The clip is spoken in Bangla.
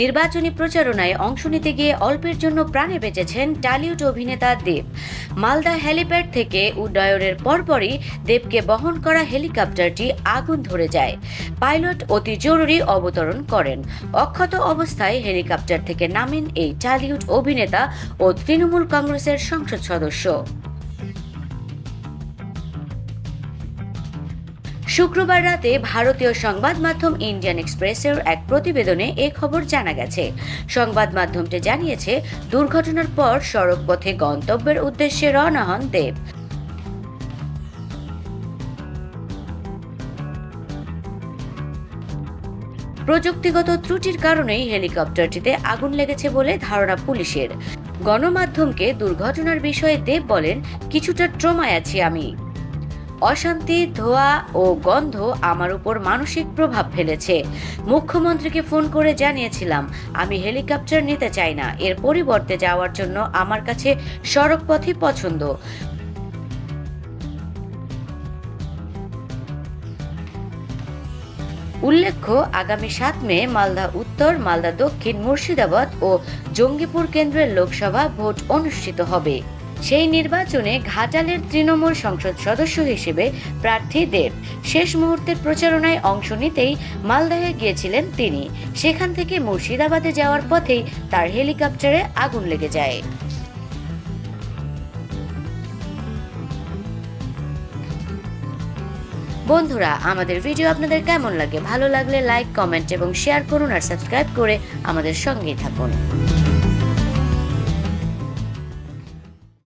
নির্বাচনী প্রচারণায় অংশ নিতে গিয়ে অল্পের জন্য প্রাণে বেঁচেছেন টালিউড অভিনেতা দেব। মালদা হেলিপ্যাড থেকে উড্ডয়নের পরপরই দেবকে বহন করা হেলিকপ্টারটি আগুন ধরে যায়। পাইলট অতি জরুরি অবতরণ করেন। অক্ষত অবস্থায় হেলিকপ্টার থেকে নামেন এই টালিউড অভিনেতা ও তৃণমূল কংগ্রেসের সংসদ সদস্য। শুক্রবার রাতে ভারতীয় সংবাদ মাধ্যম ইন্ডিয়ান এক্সপ্রেসের এক প্রতিবেদনে এ খবর জানা গেছে। সংবাদ মাধ্যমটি জানিয়েছে, দুর্ঘটনার পর সড়ক পথে গন্তব্যের উদ্দেশ্যে রওনা হন দেব। প্রযুক্তিগত ত্রুটির কারণেই হেলিকপ্টারটিতে আগুন লেগেছে বলে ধারণা পুলিশের। গণমাধ্যমকে দুর্ঘটনার বিষয়ে দেব বলেন, কিছুটা ট্রমায় আছি আমি। অশান্তি, ধোয়া ও গন্ধ আমার উপর মানসিক প্রভাব ফেলেছে। মুখ্যমন্ত্রীকে ফোন করে জানিয়েছিলাম, আমি হেলিকপ্টার নিতে চাই না। এর পরিবর্তে যাওয়ার জন্য আমার কাছে সড়ক পথই পছন্দ। উল্লেখ্য, আগামী সাত মে মালদা উত্তর, মালদা দক্ষিণ, মুর্শিদাবাদ ও জঙ্গিপুর কেন্দ্রের লোকসভা ভোট অনুষ্ঠিত হবে। সেই নির্বাচনে ঘাটালের তৃণমূল সংসদ সদস্য হিসেবে প্রার্থী দেব। শেষ মুহূর্তের প্রচারণায় অংশ নিতেই মালদাহে গিয়েছিলেন তিনি। সেখান থেকে মুর্শিদাবাদে যাওয়ার পথেই তার হেলিকপ্টারে আগুন লেগে যায়। বন্ধুরা, আমাদের ভিডিও আপনাদের কেমন লাগে? ভালো লাগলে লাইক, কমেন্ট এবং শেয়ার করুন আর সাবস্ক্রাইব করে আমাদের সঙ্গেই থাকুন।